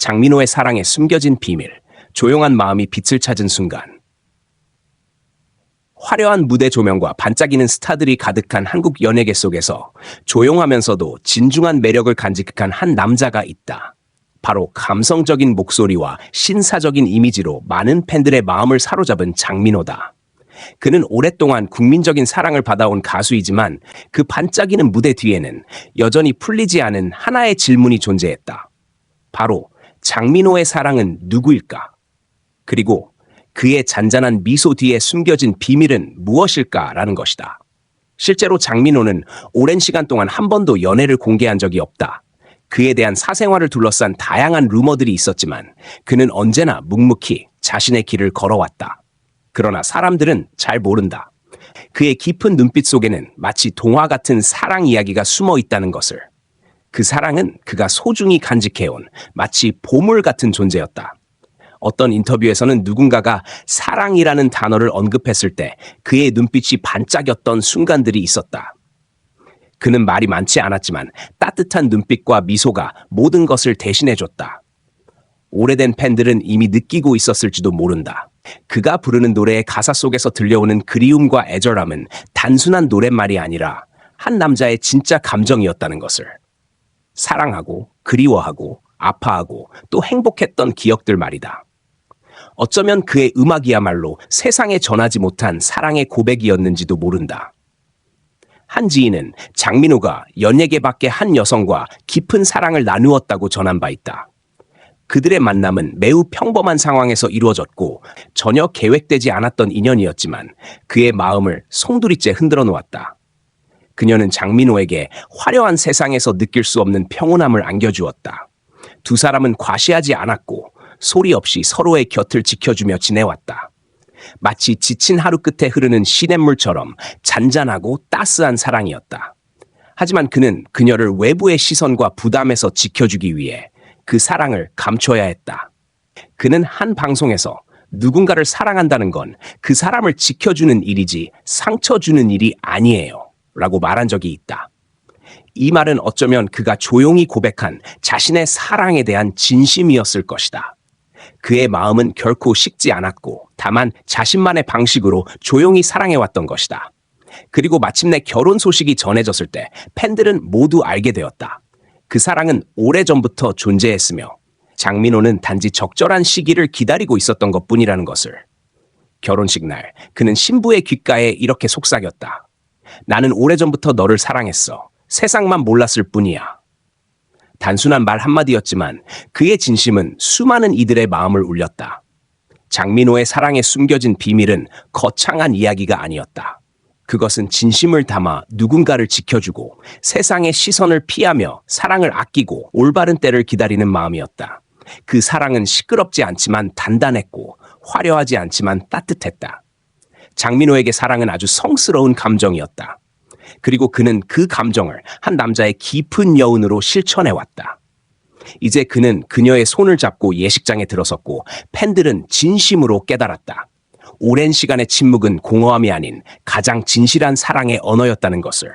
장민호의 사랑에 숨겨진 비밀, 조용한 마음이 빛을 찾은 순간. 화려한 무대 조명과 반짝이는 스타들이 가득한 한국 연예계 속에서 조용하면서도 진중한 매력을 간직한 한 남자가 있다. 바로 감성적인 목소리와 신사적인 이미지로 많은 팬들의 마음을 사로잡은 장민호다. 그는 오랫동안 국민적인 사랑을 받아온 가수이지만 그 반짝이는 무대 뒤에는 여전히 풀리지 않은 하나의 질문이 존재했다. 바로 장민호의 사랑은 누구일까? 그리고 그의 잔잔한 미소 뒤에 숨겨진 비밀은 무엇일까라는 것이다. 실제로 장민호는 오랜 시간 동안 한 번도 연애를 공개한 적이 없다. 그에 대한 사생활을 둘러싼 다양한 루머들이 있었지만 그는 언제나 묵묵히 자신의 길을 걸어왔다. 그러나 사람들은 잘 모른다. 그의 깊은 눈빛 속에는 마치 동화 같은 사랑 이야기가 숨어 있다는 것을. 그 사랑은 그가 소중히 간직해온 마치 보물 같은 존재였다. 어떤 인터뷰에서는 누군가가 사랑이라는 단어를 언급했을 때 그의 눈빛이 반짝였던 순간들이 있었다. 그는 말이 많지 않았지만 따뜻한 눈빛과 미소가 모든 것을 대신해줬다. 오래된 팬들은 이미 느끼고 있었을지도 모른다. 그가 부르는 노래의 가사 속에서 들려오는 그리움과 애절함은 단순한 노랫말이 아니라 한 남자의 진짜 감정이었다는 것을. 사랑하고, 그리워하고, 아파하고, 또 행복했던 기억들 말이다. 어쩌면 그의 음악이야말로 세상에 전하지 못한 사랑의 고백이었는지도 모른다. 한 지인은 장민호가 연예계 밖의 한 여성과 깊은 사랑을 나누었다고 전한 바 있다. 그들의 만남은 매우 평범한 상황에서 이루어졌고 전혀 계획되지 않았던 인연이었지만 그의 마음을 송두리째 흔들어 놓았다. 그녀는 장민호에게 화려한 세상에서 느낄 수 없는 평온함을 안겨주었다. 두 사람은 과시하지 않았고 소리 없이 서로의 곁을 지켜주며 지내왔다. 마치 지친 하루 끝에 흐르는 시냇물처럼 잔잔하고 따스한 사랑이었다. 하지만 그는 그녀를 외부의 시선과 부담에서 지켜주기 위해 그 사랑을 감춰야 했다. 그는 한 방송에서 누군가를 사랑한다는 건 그 사람을 지켜주는 일이지 상처 주는 일이 아니에요. 라고 말한 적이 있다. 이 말은 어쩌면 그가 조용히 고백한 자신의 사랑에 대한 진심이었을 것이다. 그의 마음은 결코 식지 않았고 다만 자신만의 방식으로 조용히 사랑해왔던 것이다. 그리고 마침내 결혼 소식이 전해졌을 때 팬들은 모두 알게 되었다. 그 사랑은 오래전부터 존재했으며 장민호는 단지 적절한 시기를 기다리고 있었던 것 뿐이라는 것을. 결혼식 날 그는 신부의 귓가에 이렇게 속삭였다. 나는 오래전부터 너를 사랑했어. 세상만 몰랐을 뿐이야. 단순한 말 한마디였지만 그의 진심은 수많은 이들의 마음을 울렸다. 장민호의 사랑에 숨겨진 비밀은 거창한 이야기가 아니었다. 그것은 진심을 담아 누군가를 지켜주고 세상의 시선을 피하며 사랑을 아끼고 올바른 때를 기다리는 마음이었다. 그 사랑은 시끄럽지 않지만 단단했고 화려하지 않지만 따뜻했다. 장민호에게 사랑은 아주 성스러운 감정이었다. 그리고 그는 그 감정을 한 남자의 깊은 여운으로 실천해 왔다. 이제 그는 그녀의 손을 잡고 예식장에 들어섰고 팬들은 진심으로 깨달았다. 오랜 시간의 침묵은 공허함이 아닌 가장 진실한 사랑의 언어였다는 것을.